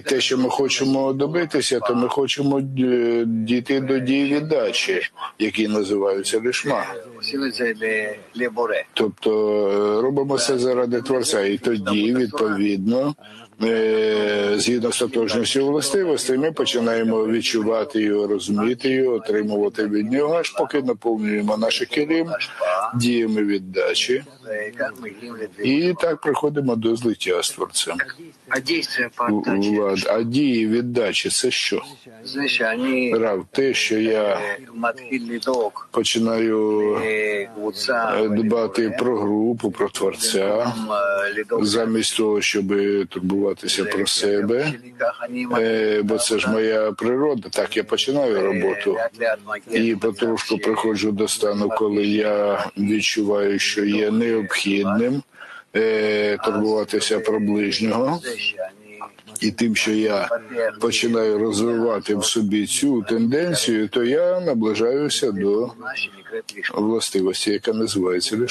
Те, що ми хочемо добитися, то ми хочемо е, дійти до дії віддачі, які називаються лишма. Тобто е, робимо це заради творця, і тоді відповідно Е, згідно з всіх властивостей, ми починаємо відчувати його, розуміти його, отримувати від нього, аж поки наповнюємо наші керім діями віддачі і так приходимо до злиття з творцем. Влад, а дії віддачі це що? Рав, те, що я починаю е, дбати про групу, про творця, замість того, щоб турбувати турбуватися про себе, е, бо це ж моя природа. Так я починаю роботу і потрошку приходжу до стану, коли я відчуваю, що є необхідним е, турбуватися про ближнього. І тим, що я починаю розвивати в собі цю тенденцію, то я наближаюся до властивості, яка називається ліж